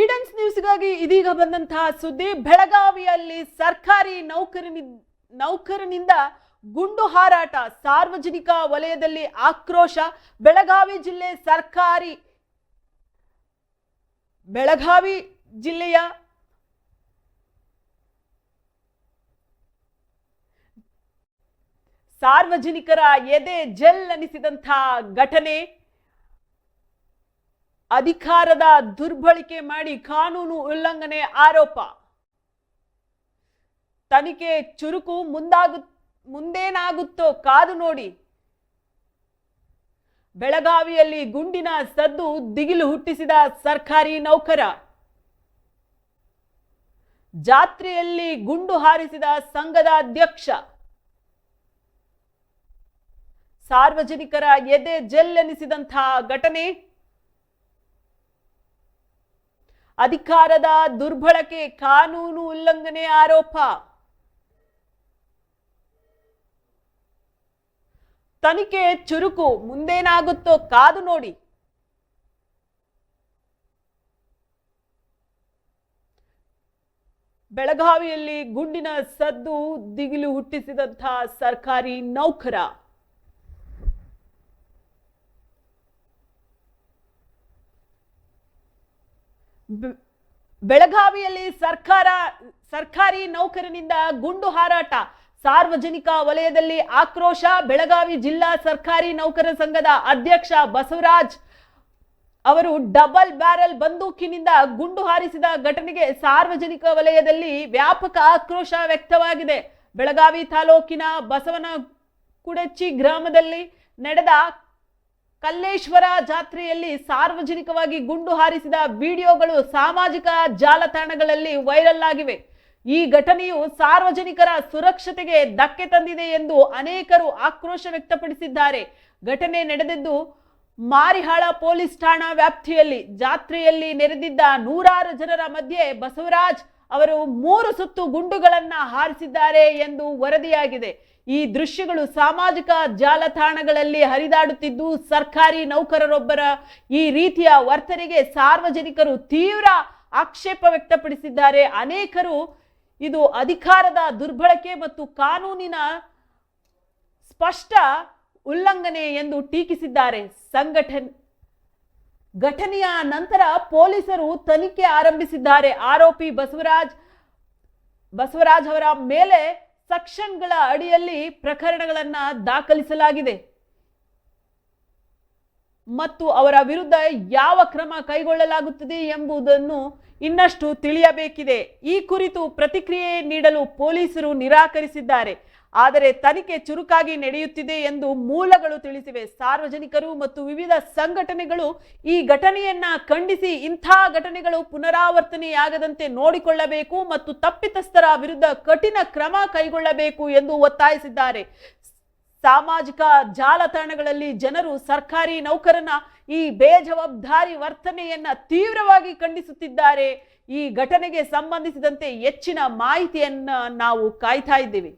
ಈಡನ್ಸ್ ನ್ಯೂಸ್ಗಾಗಿ ಇದೀಗ ಬಂದಂತಹ ಸುದ್ದಿ, ಬೆಳಗಾವಿಯಲ್ಲಿ ಸರ್ಕಾರಿ ನೌಕರನಿ ನೌಕರನಿಂದ ಗುಂಡು ಹಾರಾಟ, ಸಾರ್ವಜನಿಕ ವಲಯದಲ್ಲಿ ಆಕ್ರೋಶ, ಬೆಳಗಾವಿ ಜಿಲ್ಲೆ ಸರ್ಕಾರಿ, ಬೆಳಗಾವಿ ಜಿಲ್ಲೆಯ ಸಾರ್ವಜನಿಕರ ಎದೆ ಜೆಲ್ ಅನಿಸಿದಂತಹ ಘಟನೆ. ಅಧಿಕಾರದ ದುರ್ಬಳಕೆ ಮಾಡಿ ಕಾನೂನು ಉಲ್ಲಂಘನೆ ಆರೋಪ. ತನಿಖೆ ಚುರುಕು ಮುಂದಾಗು, ಮುಂದೇನಾಗುತ್ತೋ ಕಾದು ನೋಡಿ. ಬೆಳಗಾವಿಯಲ್ಲಿ ಗುಂಡಿನ ಸದ್ದು ದಿಗಿಲು ಹುಟ್ಟಿಸಿದ ಸರ್ಕಾರಿ ನೌಕರ. ಜಾತ್ರೆಯಲ್ಲಿ ಗುಂಡು ಹಾರಿಸಿದ ಸಂಘದ ಅಧ್ಯಕ್ಷ. ಸಾರ್ವಜನಿಕರ ಎದೆ ಜೆಲ್ಲೆನಿಸಿದಂತಹ ಘಟನೆ. ಅಧಿಕಾರದ ದುರ್ಬಳಕೆ, ಕಾನೂನು ಉಲ್ಲಂಘನೆ ಆರೋಪ. ತನಿಖೆ ಚುರುಕು, ಮುಂದೇನಾಗುತ್ತೋ ಕಾದು ನೋಡಿ. ಬೆಳಗಾವಿಯಲ್ಲಿ ಗುಂಡಿನ ಸದ್ದು, ದಿಗಿಲು ಹುಟ್ಟಿಸಿದಂಥ ಸರ್ಕಾರಿ ನೌಕರ. ಬೆಳಗಾವಿಯಲ್ಲಿ ಸರ್ಕಾರ, ಸರ್ಕಾರಿ ನೌಕರನಿಂದ ಗುಂಡು ಹಾರಾಟ. ಸಾರ್ವಜನಿಕ ವಲಯದಲ್ಲಿ ಆಕ್ರೋಶ, ಬೆಳಗಾವಿ ಜಿಲ್ಲಾ ಸರ್ಕಾರಿ ನೌಕರ ಸಂಘದ ಅಧ್ಯಕ್ಷ ಬಸವರಾಜ್ ಅವರು ಡಬಲ್ ಬ್ಯಾರಲ್ ಬಂದೂಕಿನಿಂದ ಗುಂಡು ಹಾರಿಸಿದ ಘಟನೆಗೆ ಸಾರ್ವಜನಿಕ ವಲಯದಲ್ಲಿ ವ್ಯಾಪಕ ಆಕ್ರೋಶ ವ್ಯಕ್ತವಾಗಿದೆ. ಬೆಳಗಾವಿ ತಾಲೂಕಿನ ಬಸವನ ಕುಡಚಿ ಗ್ರಾಮದಲ್ಲಿ ನಡೆದ ಕಲ್ಲೇಶ್ವರ ಜಾತ್ರೆಯಲ್ಲಿ ಸಾರ್ವಜನಿಕವಾಗಿ ಗುಂಡು ಹಾರಿಸಿದ ವಿಡಿಯೋಗಳು ಸಾಮಾಜಿಕ ಜಾಲತಾಣಗಳಲ್ಲಿ ವೈರಲ್ ಆಗಿವೆ. ಈ ಘಟನೆಯು ಸಾರ್ವಜನಿಕರ ಸುರಕ್ಷತೆಗೆ ಧಕ್ಕೆ ತಂದಿದೆ ಎಂದು ಅನೇಕರು ಆಕ್ರೋಶ ವ್ಯಕ್ತಪಡಿಸಿದ್ದಾರೆ. ಘಟನೆ ನಡೆದಿದ್ದು ಮಾರಿಹಾಳ ಪೊಲೀಸ್ ಠಾಣಾ ವ್ಯಾಪ್ತಿಯಲ್ಲಿ ಜಾತ್ರೆಯಲ್ಲಿ ನೆರೆದಿದ್ದ ನೂರಾರು ಜನರ ಮಧ್ಯೆ ಬಸವರಾಜ್ ಅವರು ಮೂರು ಸುತ್ತು ಗುಂಡುಗಳನ್ನು ಹಾರಿಸಿದ್ದಾರೆ ಎಂದು ವರದಿಯಾಗಿದೆ. ಈ ದೃಶ್ಯಗಳು ಸಾಮಾಜಿಕ ಜಾಲತಾಣಗಳಲ್ಲಿ ಹರಿದಾಡುತ್ತಿದ್ದು ಸರ್ಕಾರಿ ನೌಕರರೊಬ್ಬರ ಈ ರೀತಿಯ ವರ್ತನೆಗೆ ಸಾರ್ವಜನಿಕರು ತೀವ್ರ ಆಕ್ಷೇಪ ವ್ಯಕ್ತಪಡಿಸಿದ್ದಾರೆ. ಅನೇಕರು ಇದು ಅಧಿಕಾರದ ದುರ್ಬಳಕೆ ಮತ್ತು ಕಾನೂನಿನ ಸ್ಪಷ್ಟ ಉಲ್ಲಂಘನೆ ಎಂದು ಟೀಕಿಸಿದ್ದಾರೆ. ಸಂಘಟನೆ ಘಟನೆಯ ನಂತರ ಪೊಲೀಸರು ತನಿಖೆ ಆರಂಭಿಸಿದ್ದಾರೆ. ಆರೋಪಿ ಬಸವರಾಜ್ ಬಸವರಾಜ್ ಅವರ ಮೇಲೆ ಸೆಕ್ಷನ್ಗಳ ಅಡಿಯಲ್ಲಿ ಪ್ರಕರಣಗಳನ್ನು ದಾಖಲಿಸಲಾಗಿದೆ. ಮತ್ತು ಅವರ ವಿರುದ್ಧ ಯಾವ ಕ್ರಮ ಕೈಗೊಳ್ಳಲಾಗುತ್ತದೆ ಎಂಬುದನ್ನು ಇನ್ನಷ್ಟು ತಿಳಿಯಬೇಕಿದೆ. ಈ ಕುರಿತು ಪ್ರತಿಕ್ರಿಯೆ ನೀಡಲು ಪೊಲೀಸರು ನಿರಾಕರಿಸಿದ್ದಾರೆ. ಆದರೆ ತನಿಖೆ ಚುರುಕಾಗಿ ನಡೆಯುತ್ತಿದೆ ಎಂದು ಮೂಲಗಳು ತಿಳಿಸಿವೆ. ಸಾರ್ವಜನಿಕರು ಮತ್ತು ವಿವಿಧ ಸಂಘಟನೆಗಳು ಈ ಘಟನೆಯನ್ನ ಖಂಡಿಸಿ ಇಂಥ ಘಟನೆಗಳು ಪುನರಾವರ್ತನೆಯಾಗದಂತೆ ನೋಡಿಕೊಳ್ಳಬೇಕು ಮತ್ತು ತಪ್ಪಿತಸ್ಥರ ವಿರುದ್ಧ ಕಠಿಣ ಕ್ರಮ ಕೈಗೊಳ್ಳಬೇಕು ಎಂದು ಒತ್ತಾಯಿಸಿದ್ದಾರೆ. ಸಾಮಾಜಿಕ ಜಾಲತಾಣಗಳಲ್ಲಿ ಜನರು ಸರ್ಕಾರಿ ನೌಕರನ ಈ ಬೇಜವಾಬ್ದಾರಿ ವರ್ತನೆಯನ್ನ ತೀವ್ರವಾಗಿ ಖಂಡಿಸುತ್ತಿದ್ದಾರೆ. ಈ ಘಟನೆಗೆ ಸಂಬಂಧಿಸಿದಂತೆ ಹೆಚ್ಚಿನ ಮಾಹಿತಿಯನ್ನ ನಾವು ಕಾಯ್ತಾ ಇದ್ದೇವೆ.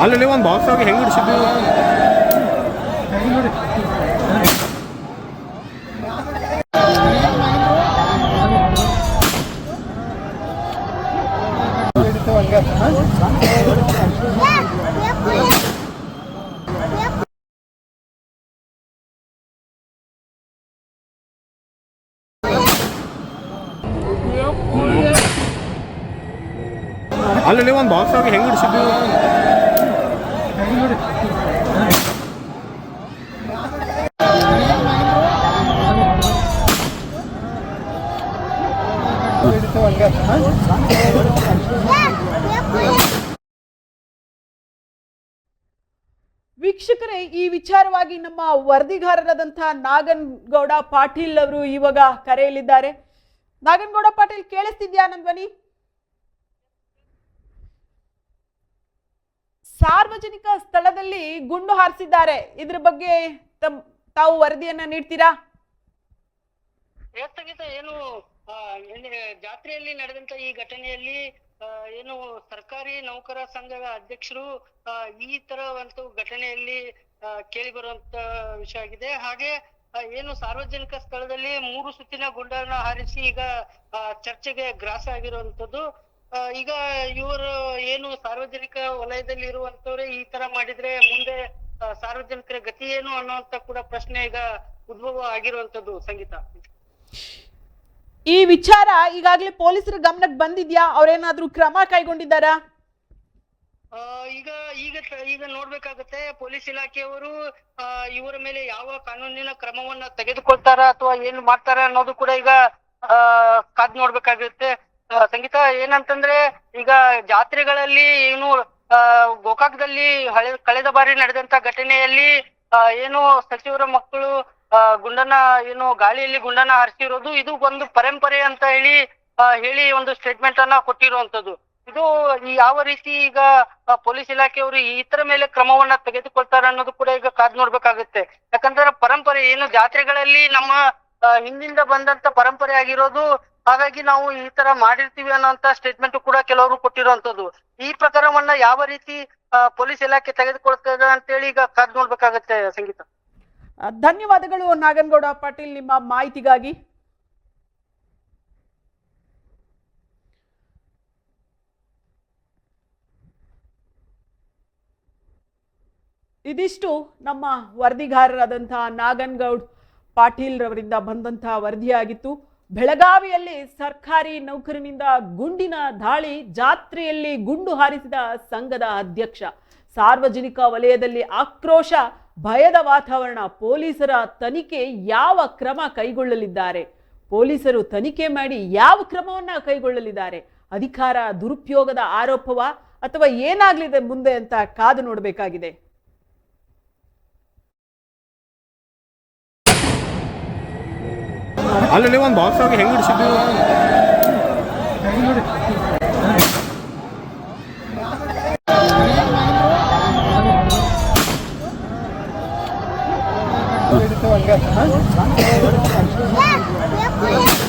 alle Leon Barsage henger det ikke Alle Leon Barsage henger det ikke ವೀಕ್ಷಕರೇ, ಈ ವಿಚಾರವಾಗಿ ನಮ್ಮ ವರದಿಗಾರರಾದಂತಹ ನಾಗನಗೌಡ ಪಾಟೀಲ್ ಅವರು ಇವಾಗ ಕರೆಯಲಿದ್ದಾರೆ ನಾಗನಗೌಡ ಪಾಟೀಲ್, ಕೇಳಿಸ್ತಿದ್ಯಾ ನನ್ನ ಧ್ವನಿ? ಸಾರ್ವಜನಿಕ ಸ್ಥಳದಲ್ಲಿ ಗುಂಡು ಹಾರಿಸಿದ್ದಾರೆ. ಇದ್ರ ಬಗ್ಗೆ ತಾವು ವರದಿಯನ್ನ ನೀಡ್ತೀರಾ? ಏನು ಜಾತ್ರೆಯಲ್ಲಿ ನಡೆದಂತ ಈ ಘಟನೆಯಲ್ಲಿ ಏನು ಸರ್ಕಾರಿ ನೌಕರ ಸಂಘದ ಅಧ್ಯಕ್ಷರು ಈ ತರ ಒಂದು ಘಟನೆಯಲ್ಲಿ ಕೇಳಿ ಬರುವಂತ ವಿಷಯ ಆಗಿದೆ. ಹಾಗೆ ಏನು ಸಾರ್ವಜನಿಕ ಸ್ಥಳದಲ್ಲಿ ಮೂರು ಸುತ್ತಿನ ಗುಂಡನ್ನ ಹಾರಿಸಿ ಈಗ ಚರ್ಚೆಗೆ ಗ್ರಾಸ ಆಗಿರುವಂತದ್ದು ಆ, ಈಗ ಇವರು ಏನು ಸಾರ್ವಜನಿಕ ವಲಯದಲ್ಲಿ ಇರುವಂತವ್ರೆ ಈ ತರ ಮಾಡಿದ್ರೆ ಮುಂದೆ ಸಾರ್ವಜನಿಕರ ಗತಿ ಏನು ಅನ್ನುವಂತ ಕೂಡ ಪ್ರಶ್ನೆ ಈಗ ಉದ್ಭವ ಆಗಿರುವಂತದ್ದು ಸಂಗೀತ. ಈ ವಿಚಾರ ಈಗಾಗಲೇ ಪೊಲೀಸರ ಗಮನಕ್ಕೆ ಬಂದಿದ್ಯಾ? ಅವ್ರೇನಾದ್ರೂ ಕ್ರಮ ಕೈಗೊಂಡಿದ್ದಾರಾ? ಈಗ ಈಗ ಈಗ ನೋಡ್ಬೇಕಾಗತ್ತೆ ಪೊಲೀಸ್ ಇಲಾಖೆಯವರು ಇವರ ಮೇಲೆ ಯಾವ ಕಾನೂನಿನ ಕ್ರಮವನ್ನ ತೆಗೆದುಕೊಳ್ತಾರ ಅಥವಾ ಏನು ಮಾಡ್ತಾರ ಅನ್ನೋದು ಕೂಡ ಈಗ ಆ ಕಾದ್ ನೋಡ್ಬೇಕಾಗುತ್ತೆ. ಸಂಗೀತ ಏನಂತಂದ್ರೆ ಈಗ ಜಾತ್ರೆಗಳಲ್ಲಿ ಏನು ಗೋಕಾಕ್ದಲ್ಲಿ ಹಳೆ, ಕಳೆದ ಬಾರಿ ನಡೆದಂತ ಘಟನೆಯಲ್ಲಿ ಏನು ಸಚಿವರ ಮಕ್ಕಳು ಗುಂಡನ ಏನು ಗಾಳಿಯಲ್ಲಿ ಗುಂಡನ ಹಾರಿಸಿರೋದು, ಇದು ಒಂದು ಪರಂಪರೆ ಅಂತ ಹೇಳಿ ಹೇಳಿ ಒಂದು ಸ್ಟೇಟ್ಮೆಂಟ್ ಅನ್ನ ಕೊಟ್ಟಿರುವಂತದ್ದು ಇದು ಯಾವ ರೀತಿ ಈಗ ಪೊಲೀಸ್ ಇಲಾಖೆಯವರು ಇತರ ಮೇಲೆ ಕ್ರಮವನ್ನ ತೆಗೆದುಕೊಳ್ತಾರೆ ಅನ್ನೋದು ಕೂಡ ಈಗ ಕಾದ್ ನೋಡ್ಬೇಕಾಗುತ್ತೆ. ಯಾಕಂದ್ರೆ ಪರಂಪರೆ ಏನು, ಜಾತ್ರೆಗಳಲ್ಲಿ ನಮ್ಮ ಹಿಂದಿಂದ ಬಂದಂತ ಪರಂಪರೆ ಆಗಿರೋದು ಹಾಗಾಗಿ ನಾವು ಈ ತರ ಮಾಡಿರ್ತೀವಿ ಅನ್ನೋಂತ ಸ್ಟೇಟ್ಮೆಂಟ್ ಕೂಡ ಕೆಲವರು ಕೊಟ್ಟಿರುವಂತದ್ದು ಈ ಪ್ರಕರಣವನ್ನ ಯಾವ ರೀತಿ ಪೊಲೀಸ್ ಇಲಾಖೆ ತೆಗೆದುಕೊಳ್ತದೆ ಅಂತೇಳಿ ಈಗ ಕಾದ್ ನೋಡ್ಬೇಕಾಗತ್ತೆ ಸಂಗೀತ. ಧನ್ಯವಾದಗಳು ನಾಗನಗೌಡ ಪಾಟೀಲ್ ನಿಮ್ಮ ಮಾಹಿತಿಗಾಗಿ. ಇದಿಷ್ಟು ನಮ್ಮ ವರದಿಗಾರರಾದಂತಹ ನಾಗನ್ಗೌಡ್ ಪಾಟೀಲ್ ರವರಿಂದ ಬಂದಂತಹ ವರದಿಯಾಗಿತ್ತು. ಬೆಳಗಾವಿಯಲ್ಲಿ ಸರ್ಕಾರಿ ನೌಕರನಿಂದ ಗುಂಡಿನ ದಾಳಿ, ಜಾತ್ರೆಯಲ್ಲಿ ಗುಂಡು ಹಾರಿಸಿದ ಸಂಘದ ಅಧ್ಯಕ್ಷ. ಸಾರ್ವಜನಿಕ ವಲಯದಲ್ಲಿ ಆಕ್ರೋಶ, ಭಯದ ವಾತಾವರಣ, ಪೊಲೀಸರ ತನಿಖೆ ಯಾವ ಕ್ರಮ ಕೈಗೊಳ್ಳಲಿದ್ದಾರೆ? ಪೊಲೀಸರು ತನಿಖೆ ಮಾಡಿ ಯಾವ ಕ್ರಮವನ್ನು ಕೈಗೊಳ್ಳಲಿದ್ದಾರೆ? ಅಧಿಕಾರ ದುರುಪಯೋಗದ ಆರೋಪವ ಅಥವಾ ಏನಾಗಲಿದೆ ಮುಂದೆ ಅಂತ ಕಾದು ನೋಡಬೇಕಾಗಿದೆ. alle leveren bak seg henger ikke du Yeah, we're playing.